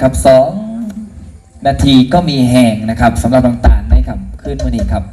ครับสองนาทีก็มีแหงนะครับสำหรับต่างๆในคำขึ้นวันนี้ครับ